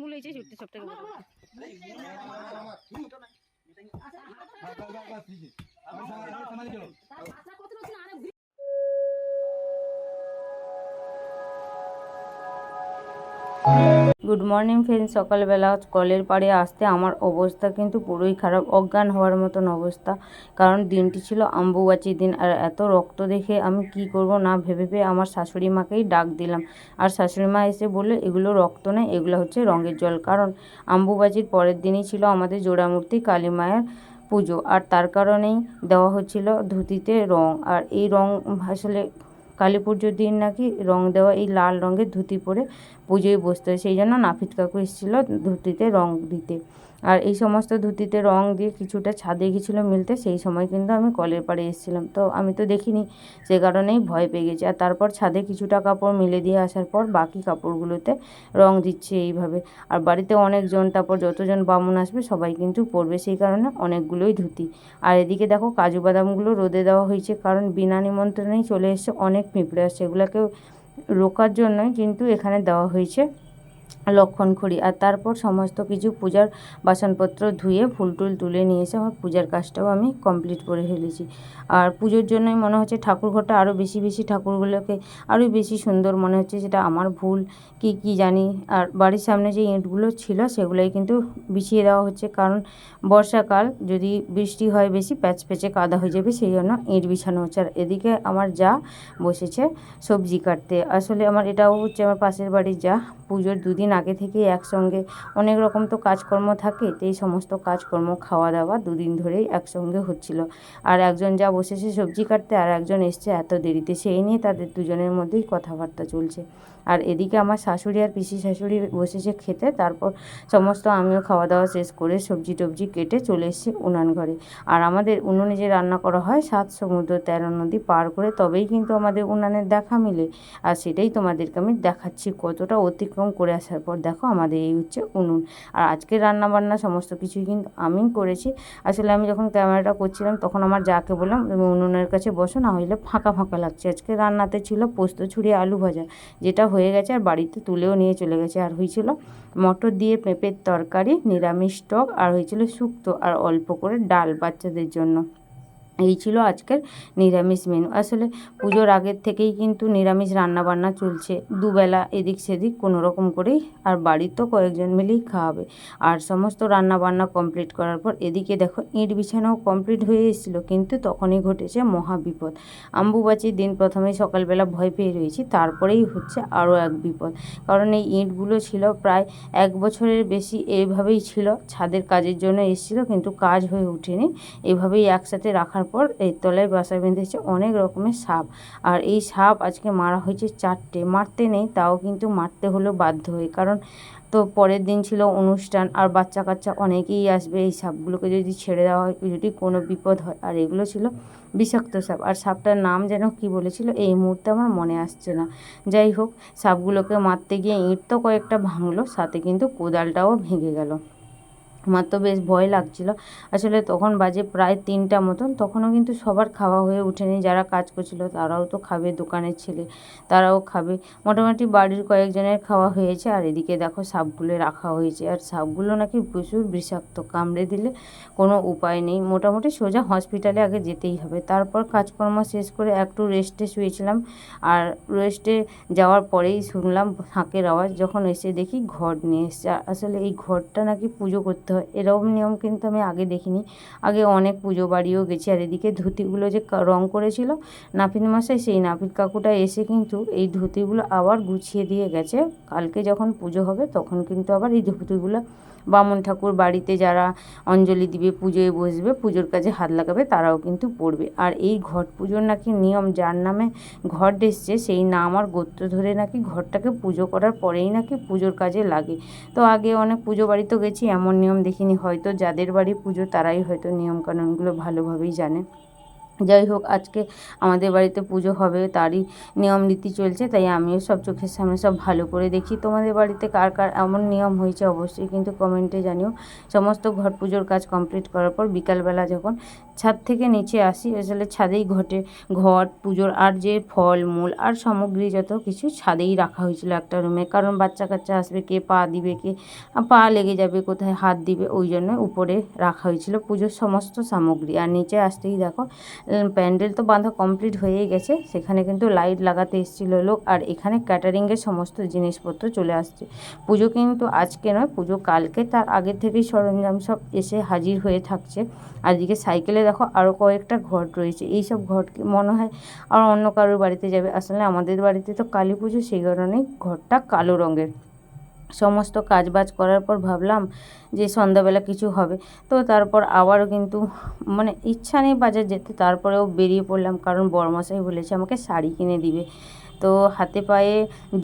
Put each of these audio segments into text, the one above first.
ছুটতে সব থেকে পারছি না আরে গুড মর্নিং ফ্রেন্ড সকালবেলা কলের পাড়ে আসতে আমার অবস্থা কিন্তু পুরোই খারাপ, অজ্ঞান হওয়ার মতন অবস্থা। কারণ দিনটি ছিল আম্বুবাচির দিন আর এত রক্ত দেখে আমি কি করব না ভেবে পেয়ে আমার শাশুড়ি মাকেই ডাক দিলাম। আর শাশুড়ি মা এসে বলল, এগুলো রক্ত নয়, এগুলো হচ্ছে রঙের জল। কারণ আম্বুবাচির পরের দিনই ছিল আমাদের জোড়ামূর্তি কালী মায়ের পুজো। আর তার কারণেই দেওয়া হচ্ছিল ধুতিতে রং। আর এই রং আসলে কালী পুজোর দিন নাকি রং দেওয়া, এই লাল রঙের ধুতি পরে পুজোয় বসতে সেই জন্য নাপিত কাকু এসেছিল ধুতিতে রং দিতে। আর এই সমস্ত ধুতিতে রং দিয়ে কিছুটা ছাদে গেছিল মিলতে, সেই সময় কিন্তু আমি কলের পাড়ে এসেছিলাম। তো আমি তো দেখিনি, সে কারণেই ভয় পেয়ে গেছি। আর তারপর ছাদে কিছুটা কাপড় মিলে দিয়ে আসার পর বাকি কাপড়গুলোতে রং দিচ্ছে এইভাবে। আর বাড়িতে অনেকজন, তারপর যতজন বামুন আসবে, সবাই কিন্তু পরবে। সেই কারণে অনেকগুলোই ধুতি। আর এদিকে দেখো, কাজু বাদামগুলো রোদে দেওয়া হয়েছে, কারণ বিনা নিমন্ত্রণেই চলে এসছে অনেক পিঁপড়ে। আর সেগুলোকেও রোকার জন্যই কিন্তু এখানে দেওয়া হয়েছে। লক্ষণ খড়ি আর তারপর সমস্ত কিছু পূজার বাসনপত্র ধুয়ে ফুল টুল তুলে নিয়ে এসে আমার পূজার কাজটাও আমি কমপ্লিট করে ফেলেছি। আর পুজোর জন্যই মনে হচ্ছে ঠাকুর ঘরটা আরও বেশি বেশি ঠাকুরগুলোকে আরও বেশি সুন্দর মনে হচ্ছে, সেটা আমার ভুল, কি কি জানি। আর বাড়ির সামনে যে ইঁটগুলো ছিল, সেগুলোই কিন্তু বিছিয়ে দেওয়া হচ্ছে। কারণ বর্ষাকাল, যদি বৃষ্টি হয় বেশি, প্যাচ প্যাচে কাদা হয়ে যাবে, সেই জন্য ইঁট বিছানো হচ্ছে। আর এদিকে আমার যা বসেছে সবজি কাটতে। আসলে আমার এটাও হচ্ছে আমার পাশের বাড়ির যা। পুজোর দুদিন আগে থেকে একসঙ্গে অনেক রকম তো কাজকর্ম থাকে, তো এই সমস্ত কাজকর্ম খাওয়া দাওয়া দুদিন ধরেই একসঙ্গে হচ্ছিল। আর একজন যা বসেছে সবজি কাটতে আর একজন এসছে এত দেরিতে, সেই নিয়ে তাদের দুজনের মধ্যেই কথাবার্তা চলছে। আর এদিকে আমার শাশুড়ি আর পিসি শাশুড়ি বসেছে খেতে, তারপর সমস্ত আমিও খাওয়া দাওয়া শেষ করে সবজি টবজি কেটে চলে এসেছি উনান ঘরে। আর আমাদের উনুনে যে রান্না করা হয়, সাত সমুদ্র তেরো নদী পার করে তবেই কিন্তু আমাদের উনানের দেখা মিলে। আর সেটাই তোমাদেরকে আমি দেখাচ্ছি কতটা অতিক্রম করে আসার পর দেখো আমাদের এই হচ্ছে উনুন। আর আজকে রান্না বান্না সমস্ত কিছুই কিন্তু আমি করেছি। আসলে আমি যখন ক্যামেরাটা করছিলাম তখন আমার যাকে বললাম, তুমি উনুনের কাছে বসো, না হইলে ফাঁকা ফাঁকা লাগছে। আজকে রান্নাতে ছিল পোস্ত ছুরি, আলু ভাজা, যেটা হয়ে গেছে আর বাড়িতে তুলেও নিয়ে চলে গেছে। আর হয়েছিল মটর দিয়ে পেঁপের তরকারি, নিরামিষ টক, আর হয়েছিল শুক্তো, আর অল্প করে ডাল বাচ্চাদের জন্য। এই ছিল আজকের নিরামিষ মেনু আসলে পুজোর আগের থেকেই কিন্তু নিরামিষ রান্না বান্না চলছে। দুবেলা এদিক সেদিক কোনো রকম করেই আর বাড়ির তো কয়েকজন মিলেই খাওয়াবে। আর সমস্ত রান্না বান্না কমপ্লিট করার পর এদিকে দেখো ইঁট বিছানাও কমপ্লিট হয়ে এসেছিল, কিন্তু তখনই ঘটেছে মহা বিপদ। দিন প্রথমেই সকালবেলা ভয় পেয়ে রয়েছি, তারপরেই হচ্ছে আরও এক বিপদ। কারণ এই ইঁটগুলো ছিল প্রায় এক বছরের বেশি এইভাবেই ছিল, ছাদের কাজের জন্য এসেছিল, কিন্তু কাজ হয়ে ওঠেনি। এভাবেই একসাথে রাখার পর এই তলায় বাসা বেঁধেছে অনেক রকমের সাপ। আর এই সাপ আজকে মারা হয়েছে চারটে। মারতে নেই, তাও কিন্তু মারতে হলো বাধ্য হয়ে কারণ তো পরের দিন ছিল অনুষ্ঠান, আর বাচ্চা কাচ্চা অনেকেই আসবে। এই সাপগুলোকে যদি ছেড়ে দেওয়া হয়, যদি কোনো বিপদ হয়। আর এগুলো ছিল বিষাক্ত সাপ। আর সাপটার নাম যেন কি বলেছিল, এই মুহূর্তে আমার মনে আসছে না। যাই হোক, সাপগুলোকে মারতে গিয়ে ইঁট তো কয়েকটা ভাঙলো, সাথে কিন্তু কোদালটাও ভেঙে গেল। আমার তো বেশ ভয় লাগছিল। আসলে তখন বাজে প্রায় তিনটা মতন, তখনও কিন্তু সবার খাওয়া হয়ে ওঠেনি। যারা কাজ করছিল তারাও তো খাবে, দোকানের ছেলে তারাও খাবে। মোটামুটি বাড়ির কয়েকজনের খাওয়া হয়েছে আর এদিকে দেখো সাপগুলো রাখা হয়েছে। আর সাপগুলো নাকি প্রচুর বিষাক্ত, কামড়ে দিলে কোনো উপায় নেই। মোটামুটি সোজা হসপিটালে আগে যেতেই হবে। তারপর কাজকর্ম শেষ করে একটু রেস্টে শুয়েছিলাম আর রেস্টে যাওয়ার পরেই শুনলাম হাঁকের আওয়াজ। যখন এসে দেখি ঘর নিয়ে এসছে আসলে এই ঘরটা নাকি পুজো করতে এরকম নিয়ম কিন্তু আমি আগে দেখিনি। আগে অনেক পুজো বাড়িও গেছি আর এদিকে ধুতিগুলো যে রং করেছিল নাপিত মাসায় সেই নাপিত কাকুটা এসে কিন্তু এই ধুতিগুলো আবার গুছিয়ে দিয়ে গেছে। কালকে যখন পুজো হবে তখন কিন্তু আবার এই ধুতিগুলো বামুন ঠাকুর বাড়িতে যারা অঞ্জলি দিবে, পুজোয় বসবে, পুজোর কাজে হাত লাগাবে, তারাও কিন্তু পড়বে। আর এই ঘট পুজোর নাকি নিয়ম, যার নামে ঘট এসছে, সেই নাম আর গোত্র ধরে নাকি ঘরটাকে পুজো করার পরেই নাকি পুজোর কাজে লাগে। তো আগে অনেক পুজো বাড়িতে গেছি, এমন নিয়ম দেখিনি। হয়তো যাদের বাড়ি পুজো, তারাই হয়তো নিয়মকানুনগুলো ভালোভাবেই জানে। যাই হোক, আজকে আমাদের বাড়িতে পুজো হবে, তারই নিয়ম নীতি চলছে, তাই আমিও সব চোখের সামনে সব ভালো করে দেখি। তোমাদের বাড়িতে কার কার, এমন নিয়ম হয়েছে অবশ্যই কিন্তু কমেন্টে জানিও। সমস্ত ঘর পুজোর কাজ কমপ্লিট করার পর বিকালবেলা যখন ছাদ থেকে নিচে আসি আসলে ছাদেই ঘটে ঘট, পুজোর আর যে ফল, মূল আর সামগ্রী যত কিছু ছাদেই রাখা হয়েছিল একটা রুমে। কারণ বাচ্চা কাচ্চা আসবে, কে পা দিবে, কে পা লেগে যাবে, কোথায় হাত দিবে, ওই জন্য উপরে রাখা হয়েছিল পুজোর সমস্ত সামগ্রী। আর নিচে আসতেই দেখো প্যান্ডেল তো বাঁধা কমপ্লিট হয়েই গেছে, সেখানে কিন্তু লাইট লাগাতে এসেছিল লোক, আর এখানে ক্যাটারিংয়ের সমস্ত জিনিসপত্র চলে আসছে। পুজো কিন্তু আজকে নয়, পুজো কালকে, তার আগে থেকেই সরঞ্জাম সব এসে হাজির হয়ে থাকছে। আর সাইকেলে দেখো আরও কয়েকটা ঘট রয়েছে। এই সব ঘটকে মনে হয় আর অন্য কারোর বাড়িতে যাবে? আসলে আমাদের বাড়িতে তো কালী পুজো, সেই কারণেই ঘরটা কালো রঙের। সমস্ত কাজবাজ করার পর ভাবলাম যে সন্ধ্যাবেলা কিছু হবে। তো তারপর আবারও কিন্তু মানে ইচ্ছা নেই বাজার যেতে, তারপরেও বেরিয়ে পড়লাম। কারণ বড়মশাই বলেছে আমাকে শাড়ি কিনে দিবে। তো হাতে পায়ে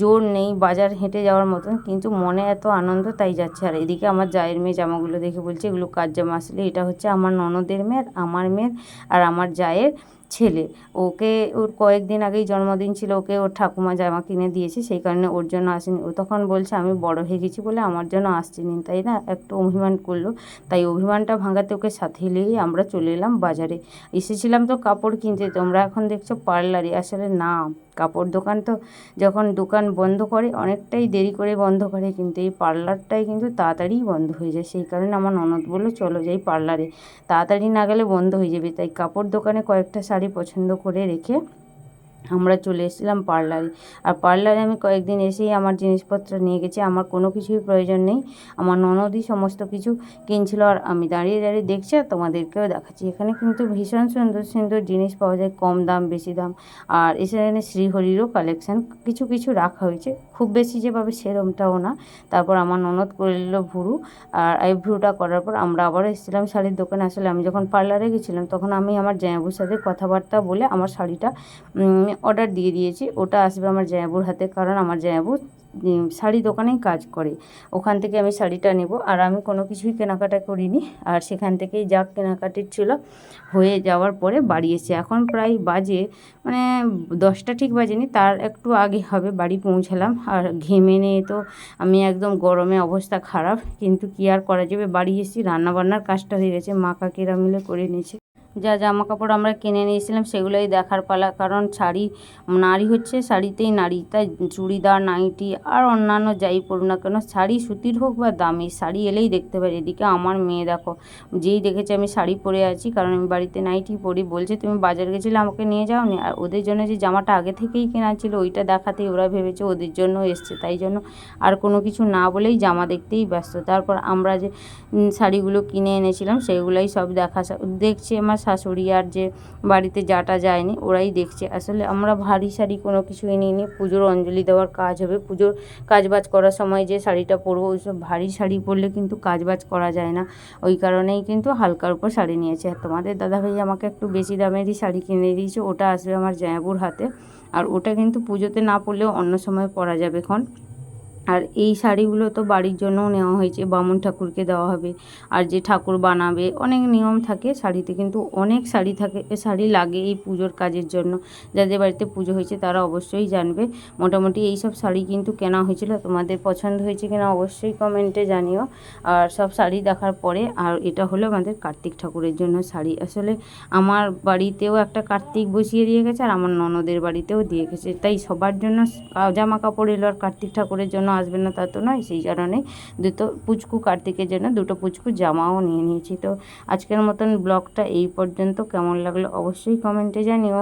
জোর নেই বাজার হেঁটে যাওয়ার মতন, কিন্তু মনে এত আনন্দ তাই যাচ্ছে। আর এদিকে আমার জায়ের মেয়ে জামাগুলো দেখে বলছে, এগুলো কাজ জামা? আসলে এটা হচ্ছে আমার ননদের মেয়ের আমার মেয়ের আর আমার জায়ের ছেলে। ওকে ওর কয়েকদিন আগেই জন্মদিন ছিল, ওকে ওর ঠাকুমা জামা কিনে দিয়েছে, সেই কারণে ওর জন্য আসেনি। ও তখন বলছে, আমি বড় হয়ে গেছি বলে আমার জন্য আসছিনি। তাই না? একটু অভিমান করল। তাই অভিমানটা ভাঙাতে ওকে সাথে নিয়েই আমরা চলে এলাম বাজারে। এসেছিলাম তো কাপড় কিনতে। তোমরা এখন দেখছ পার্লারে। আসলে না, কাপড় দোকান তো যখন দোকান বন্ধ করে, অনেকটাই দেরি করে বন্ধ করে। কিন্তু এই পার্লারটাই কিন্তু তাড়াতাড়ি বন্ধ হয়ে যায়। সেই কারণে আমার ননদ বলল, চলো যাই পার্লারে। তাড়াতাড়ি না গেলে বন্ধ হয়ে যাবে। তাই কাপড় দোকানে কয়েকটা শাড়ি পছন্দ করে রেখে আমরা চলে এসেছিলাম পার্লারে। আর পার্লারে আমি কয়েকদিন এসেই আমার জিনিসপত্র নিয়ে গেছি, আমার কোনো কিছুই প্রয়োজন নেই। আমার ননদই সমস্ত কিছু কিনছিল আর আমি দাঁড়িয়ে দাঁড়িয়ে দেখছি আর তোমাদেরকেও দেখাচ্ছি। এখানে কিন্তু ভীষণ সুন্দর সুন্দর জিনিস পাওয়া যায়, কম দাম, বেশি দাম। আর এখানে শ্রীহরিরও কালেকশন কিছু কিছু রাখা হয়েছে। খুব বেশি যে পাবে সেরমটাও না। তারপর আমার ননদ করে নিল ভুরু, আর আইভ্রুটা করার পর আমরা আবারও এসেছিলাম শাড়ির দোকানে। আসলে আমি যখন পার্লারে গেছিলাম, তখন আমি আমার জামাইবুর সাথে কথাবার্তা বলে আমার শাড়িটা অর্ডার দিয়ে দিয়েছি। ওটা আসবে আমার জামাইবুর হাতে কারণ আমার উম, শাড়ি দোকানেই কাজ করে। ওখান থেকে আমি শাড়িটা নেব। আর আমি কোনো কিছুই কেনাকাটা করিনি। আর সেখান থেকেই যা কেনাকাটির ছিল হয়ে যাওয়ার পরে বাড়ি এসে এখন প্রায় বাজে মানে দশটা ঠিক বাজেনি তার একটু আগে হবে বাড়ি পৌঁছালাম। আর ঘেমে নিয়ে তো আমি একদম গরমে অবস্থা খারাপ। কিন্তু কি আর করা যাবে? বাড়ি এসেছি রান্নাবান্নার কাজটা হয়ে গেছে। মা কাকিরা মিলে করে নিয়েছে। যা জামা কাপড় আমরা কিনে নিয়েছিলাম সেগুলোই দেখার পালা। কারণ শাড়ি নারী হচ্ছে শাড়িতেই নারী তাই চুড়িদার, নাইটি আর অন্যান্য যাই পড়ুক না কেন, শাড়ি সুতির হোক বা দামি, শাড়ি এলেই দেখতে পারি। এদিকে আমার মেয়ে দেখো, যেই দেখেছে আমি শাড়ি পরে আছি, কারণ আমি বাড়িতে নাইটি পরি, বলছে তুমি বাজার গেছিলে আমাকে নিয়ে যাওনি আর ওদের জন্য যে জামাটা আগে থেকেই কেনা ছিল, ওইটা দেখাতেই ওরা ভেবেছে ওদের জন্য এসছে, তাই জন্য আর কোনো কিছু না বলেই জামা দেখতেই ব্যস্ত। তারপর আমরা যে শাড়িগুলো কিনে এনেছিলাম, সেগুলোই সব দেখা দেখছে আমার শাশুড়ি আর যে বাড়িতে যাটা যায়নি ওরাই দেখছে। আসলে আমরা ভারী শাড়ি কোনো কিছুই নিইনি। পুজোর অঞ্জলি দেওয়ার কাজ হবে। পুজোর কাজবাজ করার সময় যে শাড়িটা পরবো ওই সব ভারী শাড়ি পরলে কিন্তু কাজবাজ করা যায় না। ওই কারণেই কিন্তু হালকার উপর শাড়ি নিয়েছে। আর তোমাদের দাদাভাই আমাকে একটু বেশি দামেরই শাড়ি কিনে দিয়েছে। ওটা আসবে আমার জায়াবুর হাতে। আর ওটা কিন্তু পুজোতে না পরলেও অন্য সময় পরা যাবে এখন। আর এই শাড়িগুলো তো বাড়ির জন্যও নেওয়া হয়েছে, বামুন ঠাকুরকে দেওয়া হবে। আর যে ঠাকুর বানাবে, অনেক নিয়ম থাকে শাড়িতে, কিন্তু অনেক শাড়ি থাকে, শাড়ি লাগে এই পুজোর কাজের জন্য। যাদের বাড়িতে পুজো হয়েছে তারা অবশ্যই জানবে। মোটামুটি এই সব শাড়ি কিন্তু কেনা হয়েছিল। তোমাদের পছন্দ হয়েছে কিনা অবশ্যই কমেন্টে জানিও। আর সব শাড়ি দেখার পরে, আর এটা হলো আমাদের কার্তিক ঠাকুরের জন্য শাড়ি। আসলে আমার বাড়িতেও একটা কার্তিক বসিয়ে দিয়ে গেছে, আর আমার ননদের বাড়িতেও দিয়ে গেছে। তাই সবার জন্য জামা কাপড় এলো আর কার্তিক ঠাকুরের জন্য আসবে না তা তো নয়, সেই কারণে দুটো পুচকু কার্তিকের জন্য দুটো পুচকু জামাও নিয়ে নিয়েছি। তো আজকের মতন ব্লগটা এই পর্যন্ত। কেমন লাগল অবশ্যই কমেন্টে জানিও।